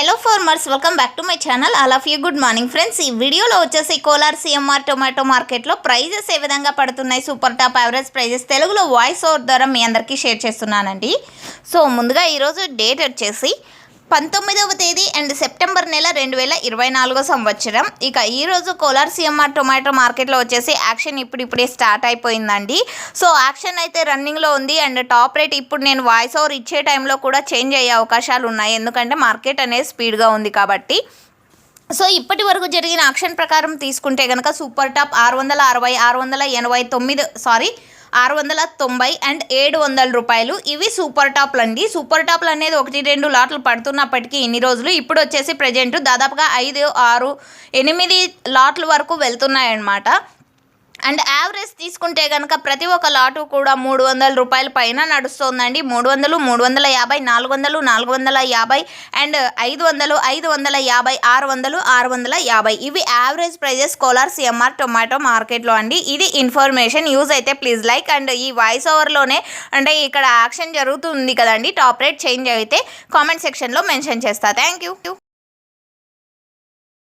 Hello farmers welcome back to my channel all of you good morning friends ఈ వీడియోలో వచ్చేసి Kolar CMR tomato మార్కెట్లో prices ఏ విధంగా పడుతున్నాయి? సూపర్ టాప్ యావరేజ్ ప్రైజెస్ తెలుగులో వాయిస్ ఓవర్ ద్వారా మీ అందరికీ షేర్ చేస్తున్నానండి. సో ముందుగా ఈరోజు డేట్ వచ్చేసి పంతొమ్మిదవ తేదీ అండ్ సెప్టెంబర్ నెల రెండు వేల ఇరవై నాలుగో సంవత్సరం. ఇక ఈరోజు కోలార్ సిఎంఆర్ టొమాటో మార్కెట్లో వచ్చేసి యాక్షన్ ఇప్పుడిప్పుడే స్టార్ట్ అయిపోయిందండి. సో యాక్షన్ అయితే రన్నింగ్లో ఉంది అండ్ టాప్ రేట్ ఇప్పుడు నేను వాయిస్ ఓవర్ ఇచ్చే టైంలో కూడా చేంజ్ అయ్యే అవకాశాలు ఉన్నాయి. ఎందుకంటే మార్కెట్ అనేది స్పీడ్గా ఉంది కాబట్టి. సో ఇప్పటి వరకు జరిగిన ఆక్షన్ ప్రకారం తీసుకుంటే కనుక సూపర్ టాప్ ఆరు వందల అరవై ఆరు వందల ఎనభై తొమ్మిది సారీ ఆరు వందల తొంభై అండ్ ఏడు వందల రూపాయలు. ఇవి సూపర్ టాప్లు అండి. సూపర్ టాప్లు అనేది ఒకటి రెండు లాట్లు పడుతున్నప్పటికీ ఇన్ని రోజులు ఇప్పుడు వచ్చేసి ప్రజెంట్ దాదాపుగా ఐదు ఆరు ఎనిమిది లాట్ల వరకు వెళ్తున్నాయన్నమాట. అండ్ యావరేజ్ తీసుకుంటే కనుక ప్రతి ఒక్క లాటు కూడా మూడు వందల రూపాయల పైన నడుస్తోందండి. మూడు వందలు మూడు వందల యాభై నాలుగు వందలు నాలుగు వందల యాభై అండ్ ఐదు వందలు ఐదు వందల యాభై ఆరు వందలు ఆరు వందల యాభై. ఇవి average prices Kolar CMR tomato మార్కెట్లో అండి. ఇది ఇన్ఫర్మేషన్ యూజ్ అయితే ప్లీజ్ లైక్ అండ్ ఈ వాయిస్ ఓవర్లోనే అంటే ఇక్కడ యాక్షన్ జరుగుతుంది కదండి. టాప్ రేట్ చేంజ్ అయితే కామెంట్ సెక్షన్లో మెన్షన్ చేస్తా. Thank you.